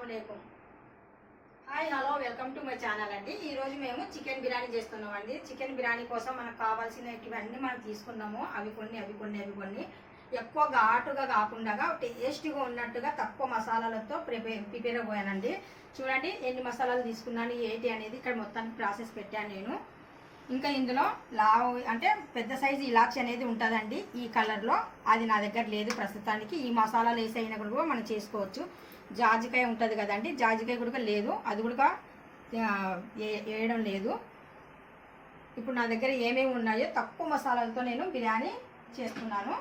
అస్సలం hi hello welcome to my channel అండి. ఈరోజు మేము చికెన్ బిర్యానీ చేస్తున్నాం అండి చికెన్ బిర్యానీ కోసం మనకు కావాల్సినవన్నీ మనం తీసుకున్నాము అవి కొన్ని అవి కొన్ని అవి కొన్ని. ఎక్కువ ఘాటుగా కాకుండా టేస్టీగా ఉన్నట్టుగా తక్కువ మసాలాలతో ప్రిపేర్ ప్రిపేర్ అయ్యానండి. చూడండి ఎన్ని మసాలాలు తీసుకున్నాను ఏంటి అనేది ఇక్కడ మొత్తానికి ప్రాసెస్ పెట్టాను నేను. ఇంకా ఇందులో లావు అంటే పెద్ద సైజు ఇలాచి అనేది ఉంటుందండి ఈ కలర్లో. అది నా దగ్గర లేదు ప్రస్తుతానికి. ఈ మసాలాలు వేసి అయినా కూడా మనం చేసుకోవచ్చు. జాజికాయ ఉంటుంది కదండి జాజికాయ కూడా లేదు. అది కూడా వేయడం లేదు. ఇప్పుడు నా దగ్గర ఏమేమి ఉన్నాయో తక్కువ మసాలాలతో నేను బిర్యానీ చేస్తున్నాను.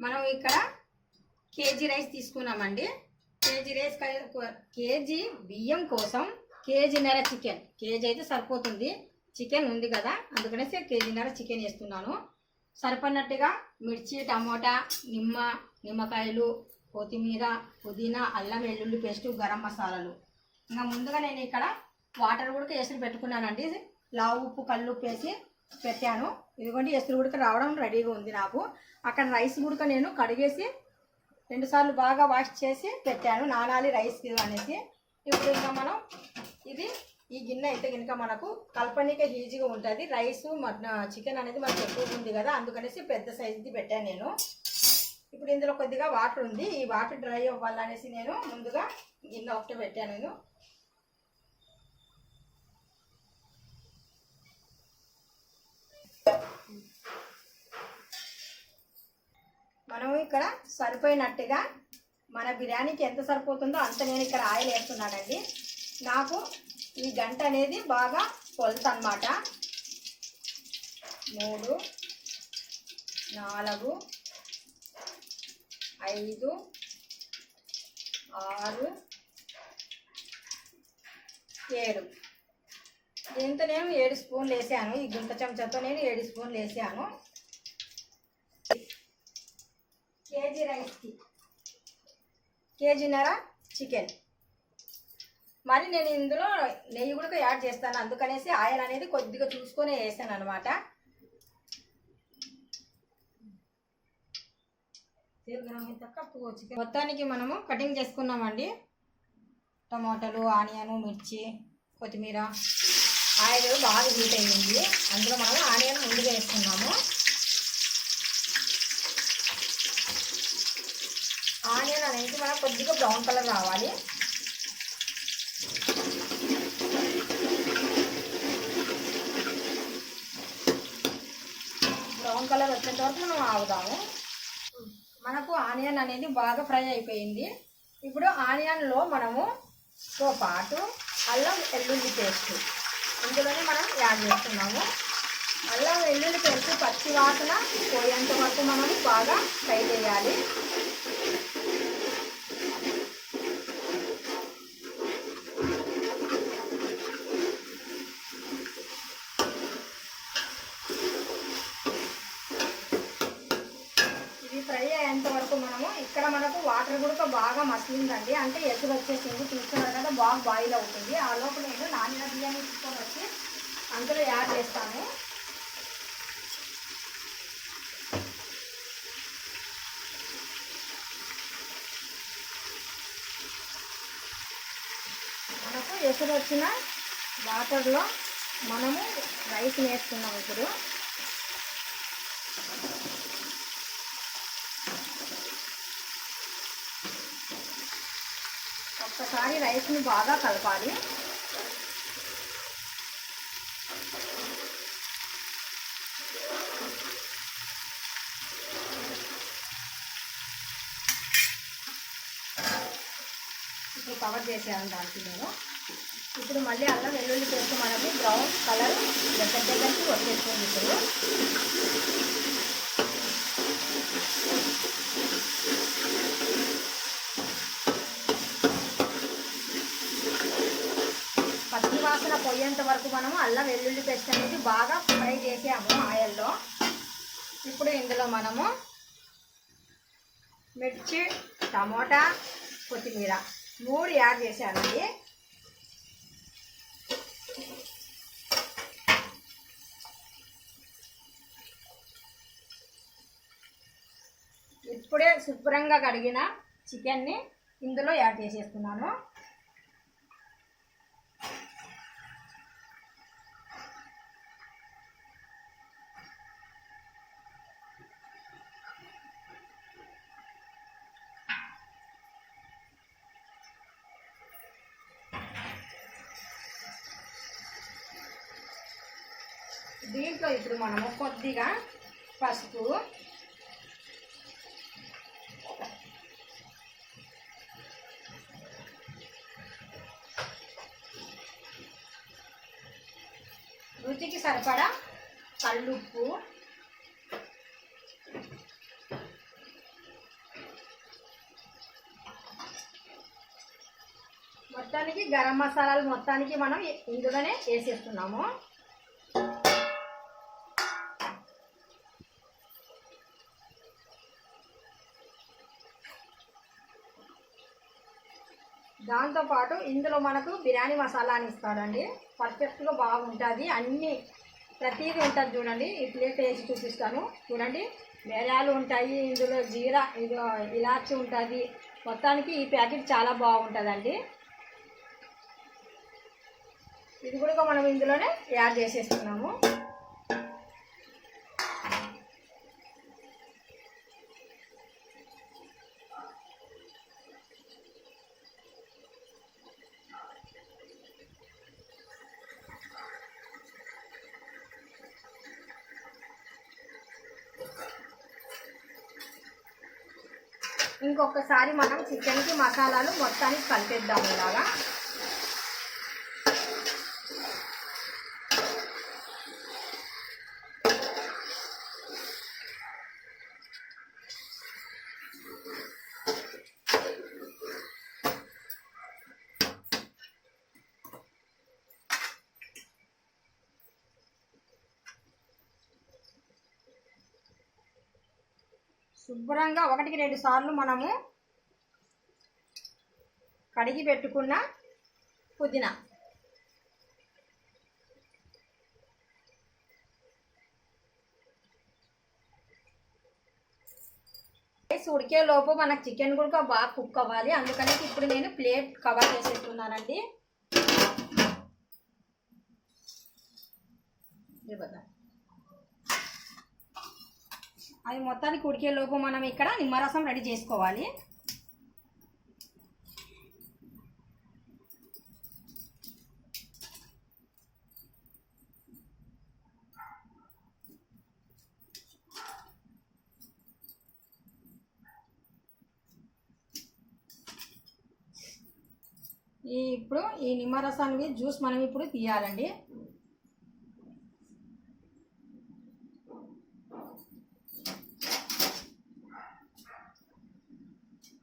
మనం ఇక్కడ కేజీ రైస్ తీసుకున్నామండి. కేజీ రైస్ కేజీ బియ్యం కోసం కేజీన్నర చికెన్. కేజీ అయితే సరిపోతుంది. చికెన్ ఉంది కదా అందుకనేసి కేజీన్నర చికెన్ వేస్తున్నాను. సరిపడినట్టుగా మిర్చి టమోటా నిమ్మ నిమ్మకాయలు కొత్తిమీర పుదీనా అల్లం వెల్లుల్లి పేస్ట్ గరం మసాలాలు. ఇంకా ముందుగా నేను ఇక్కడ వాటర్ కూడా వేసి పెట్టుకున్నానండి. లావు ఉప్పు కళ్ళు ఉప్పు వేసి పెట్టాను. ఇదిగోండి ఎసురు ఉడక రావడం రెడీగా ఉంది నాకు. అక్కడ రైస్ ఉడక నేను కడిగేసి రెండుసార్లు బాగా వాష్ చేసి పెట్టాను. నానాలి రైస్ అనేసి. ఇప్పుడు ఇంకా మనం ఇది ఈ గిన్నె అయితే కనుక మనకు కల్పనిక ఈజీగా ఉంటుంది. రైస్ చికెన్ అనేది మనకు ఎక్కువ ఉంది కదా అందుకనేసి పెద్ద సైజుది పెట్టాను నేను. ఇప్పుడు ఇందులో కొద్దిగా వాటర్ ఉంది. ఈ వాటర్ డ్రై అవ్వాలనేసి నేను ముందుగా గిన్నె ఒకటి పెట్టాను నేను. మనం ఇక్కడ సరిపోయినట్టుగా మన బిర్యానీకి ఎంత సరిపోతుందో అంత నేను ఇక్కడ ఆయిల్ వేస్తున్నానండి. నాకు ఈ గంట అనేది బాగా కొలత అనమాట మూడు నాలుగు ఐదు ఆరు ఏడు. దీంతో నేను ఏడు స్పూన్లు వేసాను. ఈ గుంట చెంచాతో నేను ఏడు స్పూన్లు వేసాను. కేజీ రైస్కి కేజీన్నర చికెన్. మరి నేను ఇందులో నెయ్యి కూడా యాడ్ చేస్తాను. అందుకనేసి ఆయిల్ అనేది కొద్దిగా చూసుకొని వేసాను అనమాట మొత్తానికి మనము కటింగ్ చేసుకున్నామండి. టమాటాలు ఆనియన్ మిర్చి కొత్తిమీర. ఆయిల్ బాగా హీట్ అయ్యింది. అందులో మనం ఆనియన్ ముందుగా వేసుకున్నాము. ఇది మనకు కొద్దిగా బ్రౌన్ కలర్ రావాలి బ్రౌన్ కలర్ వచ్చేంత వరకు మనం ఆగుదాము. మనకు ఆనియన్ అనేది బాగా ఫ్రై అయిపోయింది. ఇప్పుడు ఆనియన్లో మనము తో పాటు అల్లం వెల్లుల్లి పేస్ట్ ఇందులోనే మనం యాడ్ చేస్తున్నాము. అల్లం వెల్లుల్లి పేస్ట్ పచ్చి వాసన పోయేంత వరకు మనం బాగా ఫ్రై చేయాలి ఇది ఫ్రై అయ్యేంత వరకు మనము ఇక్కడ మనకు వాటర్ కూడా బాగా మసిలిందండి. అంటే ఎసురు వచ్చేసింది చూస్తున్నారు కదా బాగా బాయిల్ అవుతుంది. ఆ లోపు నేను నానిన బియ్యాన్ని తీసుకొని వచ్చి అందులో యాడ్ చేస్తాను. మనకు ఎసురు వచ్చిన వాటర్లో మనము రైస్ వేసుకున్నాం ఇప్పుడు. ఒకసారి రైస్ని బాగా కలపాలి. ఇప్పుడు కవర్ చేసేయాలి దానికి నేను. ఇప్పుడు మళ్ళీ అల్లం వెల్లుల్లి పేస్ట్ మనకి బ్రౌన్ కలర్ దగ్గర దగ్గరికి వచ్చేస్తుంది ఇప్పుడు. పోయేంత వరకు మనము అల్లం వెల్లుల్లి పేస్ట్ అనేది బాగా ఫ్రై చేసాము ఆయిల్లో. ఇప్పుడు ఇందులో మనము మిర్చి టమోటా కొత్తిమీర మూడు యాడ్ చేశానండి ఇప్పుడే శుభ్రంగా కడిగిన చికెన్ని ఇందులో యాడ్ చేసేస్తున్నాను. కొద్దిగా పసుపు. రుచికి సరిపడా కళ్ళుప్పు. మొత్తానికి గరం మసాలాలు మొత్తానికి మనం ఇందులోనే వేసేస్తున్నాము. దాంతోపాటు ఇందులో మనకు బిర్యానీ మసాలా అని ఇస్తాడండి పర్ఫెక్ట్గా బాగుంటుంది. అన్నీ ప్రతీది ఉంటుంది చూడండి. ఈ ప్లేట్ వేసి చూపిస్తాను. చూడండి. మిరియాలు ఉంటాయి. ఇందులో జీరా ఇదో ఇలాచి ఉంటుంది. మొత్తానికి ఈ ప్యాకెట్ చాలా బాగుంటుందండి. ఇది కూడా మనం ఇందులోనే యాడ్ చేసేస్తున్నాము ఇంకొకసారి మనం చికెన్కి మసాలాలు మొత్తానికి కలిపేద్దాము ఇలాగా. శుభ్రంగా ఒకటికి రెండు సార్లు మనము కడిగి పెట్టుకున్న పుదీనా. ఉడికే లోపు మనకు చికెన్ కూడా బాగా కుక్ అవ్వాలి. అందుకని ఇప్పుడు నేను ప్లేట్ కవర్ చేసేస్తున్నానండి. ఇవ్వదా అది మొత్తానికి ఉడికే లోపు మనం ఇక్కడ నిమ్మరసం రెడీ చేసుకోవాలి. ఈ ఇప్పుడు ఈ నిమ్మరసానికి జ్యూస్ మనం ఇప్పుడు తీయాలండి.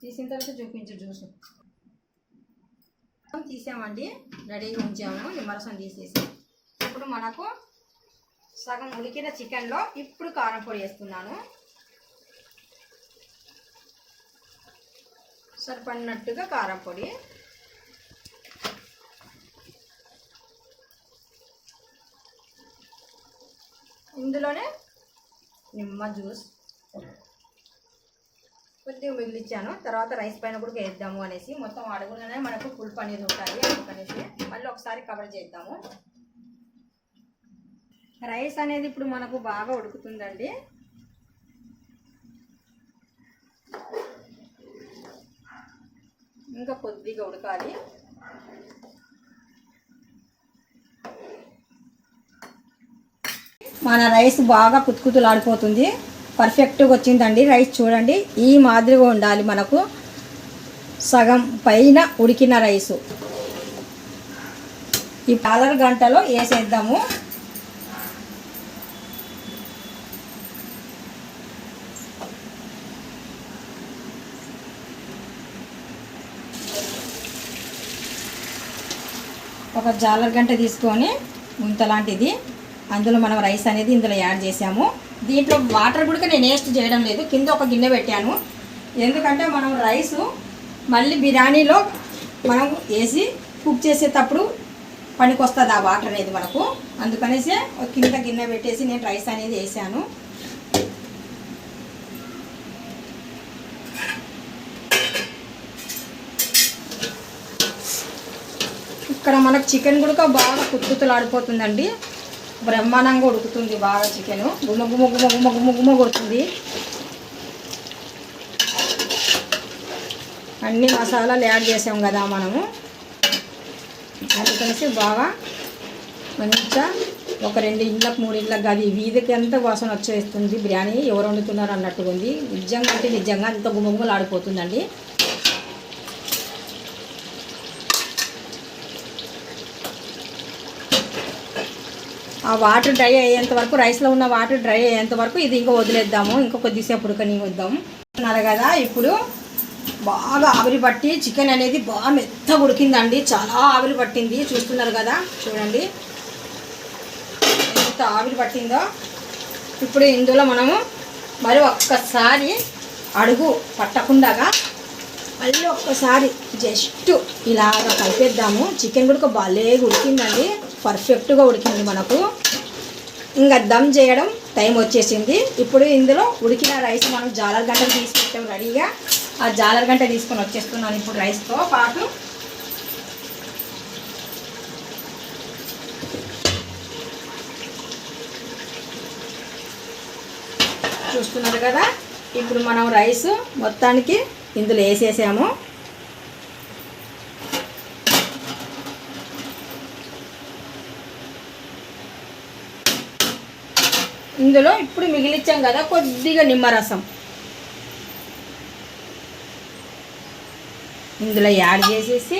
తీసిన తర్వాత చూపించు జ్యూస్ తీసామండి. రెడీగా ఉంచాము. నిమ్మరసం తీసేసి. ఇప్పుడు మనకు సగం ఉడికిన చికెన్లో ఇప్పుడు కారం పొడి వేస్తున్నాను. సరిపడినట్టుగా కారం పొడి. ఇందులోనే నిమ్మ జ్యూస్. కొద్దిగా మిగిలిచ్చాను. తర్వాత రైస్ పైన కూడా వేద్దాము అనేసి మొత్తం అడుగులోనే మనకు ఫుల్ పనీర్ ఉంటుంది అందుకనేసి మళ్ళీ ఒకసారి కవర్ చేద్దాము. రైస్ అనేది ఇప్పుడు మనకు బాగా ఉడుకుతుందండి. ఇంకా కొద్దిగా ఉడకాలి. మన రైస్ బాగా కుతుకుతులాడిపోతుంది. పర్ఫెక్ట్గా వచ్చిందండి. రైస్ చూడండి. ఈ మాదిరిగా ఉండాలి మనకు. సగం పైన ఉడికిన రైసు. ఈ పాలర్ గంటలో వేసేద్దాము. ఒక జాలర్ గంట తీసుకొని గుంత లాంటిది. అందులో మనం రైస్ అనేది ఇందులో యాడ్ చేసాము. దీంట్లో వాటర్ కూడా నేను వేస్ట్ చేయడం లేదు. కింద ఒక గిన్నె పెట్టాను. ఎందుకంటే మనం రైస్ మళ్ళీ బిర్యానీలో మనం వేసి కుక్ చేసేటప్పుడు పనికొస్తుంది ఆ వాటర్ అనేది మనకు. అందుకనేసి కింద గిన్నె పెట్టేసి నేను రైస్ అనేది వేసాను. ఇక్కడ మనకు చికెన్ కూడా బాగా కుత్తుతులు ఆడిపోతుందండి బ్రహ్మాండంగా ఉడుకుతుంది బాగా చికెన్. గుమ్మ గుమ్మ గుమ్మ గుమ్మ గుమ్మ గుమ్మ కొడుతుంది. అన్ని మసాలాలు యాడ్ చేసాం కదా మనము. అందుకనేసి బాగా మంచిగా ఒక రెండు ఇండ్లకు మూడు ఇండ్లకు అది వీధికి ఎంత వాసన వచ్చేస్తుంది బిర్యానీ ఎవరు వండుతున్నారు అన్నట్టుగా ఉంది. నిజంగా అంటే నిజంగా అంత గుమ్మగుమ్మలు ఆడిపోతుందండి ఆ వాటర్ డ్రై అయ్యేంత వరకు రైస్లో ఉన్న వాటర్ డ్రై అయ్యేంత వరకు ఇది ఇంకా వదిలేద్దాము. ఇంకా కొద్దిసేపు ఉడకని వద్దాం అన్నారు కదా ఇప్పుడు బాగా ఆవిరి పట్టి చికెన్ అనేది బాగా మెత్తగా ఉడికిందండి. చాలా ఆవిరి పట్టింది. చూస్తున్నారు కదా చూడండి. ఎంత ఆవిరి పట్టిందో. ఇప్పుడు ఇందులో మనము మరి ఒక్కసారి అడుగు పట్టకుండాగా మళ్ళీ ఒక్కసారి జస్ట్ ఇలాగ కలిపేద్దాము. చికెన్ కూడా భలే ఉడికిందండి. పర్ఫెక్ట్గా ఉడికింది మనకు. ఇంకా దమ్ చేయడం టైం వచ్చేసింది. ఇప్పుడు ఇందులో ఉడికిన రైస్ మనం జాలర్ గంటలు తీసి రెడీగా. ఆ జాలర్ గంట తీసుకొని వచ్చేస్తున్నాను ఇప్పుడు రైస్తో పాటు. చూస్తున్నారు కదా? ఇప్పుడు మనం రైస్ మొత్తానికి ఇందులో వేసేసాము. ఇందులో ఇప్పుడు మిగిలిచ్చాం కదా కొద్దిగా నిమ్మరసం. ఇందులో యాడ్ చేసేసి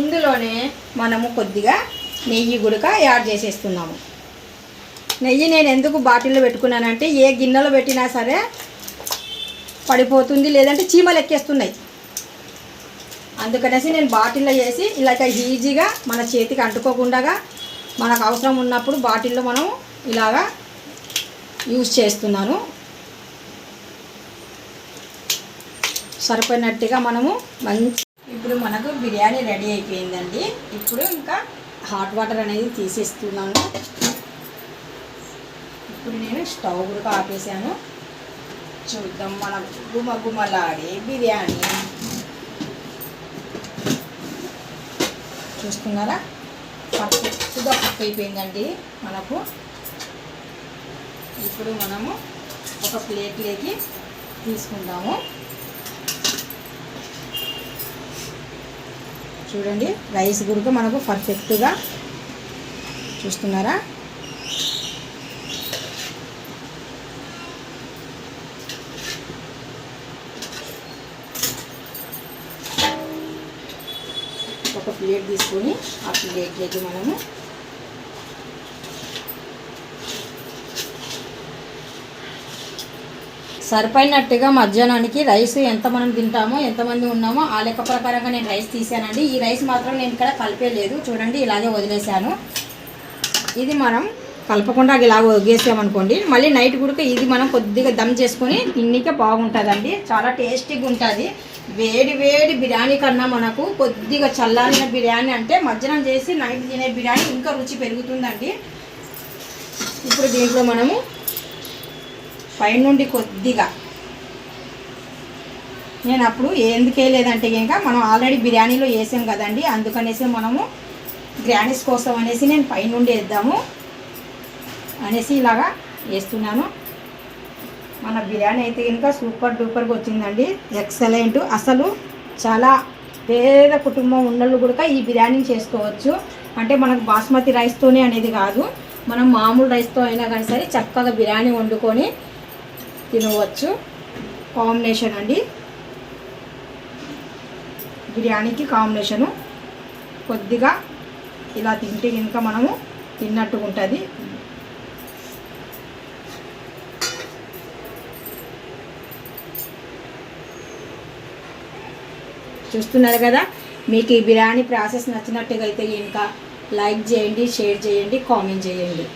ఇందులోనే మనము కొద్దిగా నెయ్యి గుడక యాడ్ చేసేస్తున్నాము. నెయ్యి నేను ఎందుకు బాటిల్లో పెట్టుకున్నానంటే ఏ గిన్నెలో పెట్టినా సరే పడిపోతుంది లేదంటే చీమలు ఎక్కేస్తున్నాయి. అందుకనేసి నేను బాటిల్లో వేసి ఇలాగ ఈజీగా మన చేతికి అంటుకోకుండా మనకు అవసరం ఉన్నప్పుడు బాటిల్లో మనం ఇలాగా యూజ్ చేస్తున్నాను సరిపోయినట్టుగా మనము మంచి ఇప్పుడు మనకు బిర్యానీ రెడీ అయిపోయిందండి. ఇప్పుడు ఇంకా హాట్ వాటర్ అనేది తీసేస్తున్నాను. ఇప్పుడు నేను స్టవ్ కూడా ఆపేసాను. చూద్దాం మన గుమ గుమలాడే బిర్యానీ. చూస్తున్నారా? పర్ఫెక్ట్గా కుక్ అయిపోయిందండి మనకు. ఇప్పుడు మనము ఒక ప్లేట్లోకి తీసుకుందాము చూడండి రైస్ గురుక మనకు పర్ఫెక్ట్గా చూస్తున్నారా? ఒక ప్లేట్ తీసుకొని ఆ ప్లేట్లోకి మనము సరిపోయినట్టుగా మధ్యాహ్నానికి రైస్ ఎంత మనం తింటామో ఎంతమంది ఉన్నామో ఆ లెక్క ప్రకారంగా నేను రైస్ తీసానండి. ఈ రైస్ మాత్రం నేను ఇక్కడ కలిపేయలేదు. చూడండి ఇలాగే వదిలేసాను ఇది మనం కలపకుండా ఇలా వదిలేసామనుకోండి మళ్ళీ నైట్ కూడా ఇది మనం కొద్దిగా దమ్ చేసుకొని తిన్నికే బాగుంటుందండి. చాలా టేస్టీగా ఉంటుంది. వేడి వేడి బిర్యానీ కన్నా మనకు కొద్దిగా చల్లారిన బిర్యానీ అంటే మధ్యాహ్నం చేసి నైట్ తినే బిర్యానీ ఇంకా రుచి పెరుగుతుందండి. ఇప్పుడు దీంట్లో మనము పైనుండి కొద్దిగా. నేను అప్పుడు ఎందుకు వేయలేదంటే ఇంకా మనం ఆల్రెడీ బిర్యానీలో వేసాం కదండి అందుకనేసి మనము గ్రానీస్ కోసం అనేసి నేను పైనుండి వేద్దాము అనేసి ఇలాగా వేస్తున్నాను. మన బిర్యానీ అయితే కనుక సూపర్ డూపర్గా వచ్చిందండి ఎక్సలెంట్. అసలు చాలా పేద కుటుంబం ఉన్నళ్ళు కూడా ఈ బిర్యానీ చేసుకోవచ్చు. అంటే మనకు బాస్మతి రైస్తోనే అనేది కాదు మనం మామూలు రైస్తో అయినా కానీ సరే చక్కగా బిర్యానీ వండుకొని తినవచ్చు. కాంబినేషన్ అండి. బిర్యానీకి కాంబినేషను కొద్దిగా ఇలా తింటే కనుక మనము తిన్నట్టు ఉంటుంది. చూస్తున్నారు కదా? మీకు ఈ బిర్యానీ ప్రాసెస్ నచ్చినట్టుగా అయితే ఇంకా లైక్ చేయండి షేర్ చేయండి కామెంట్ చేయండి.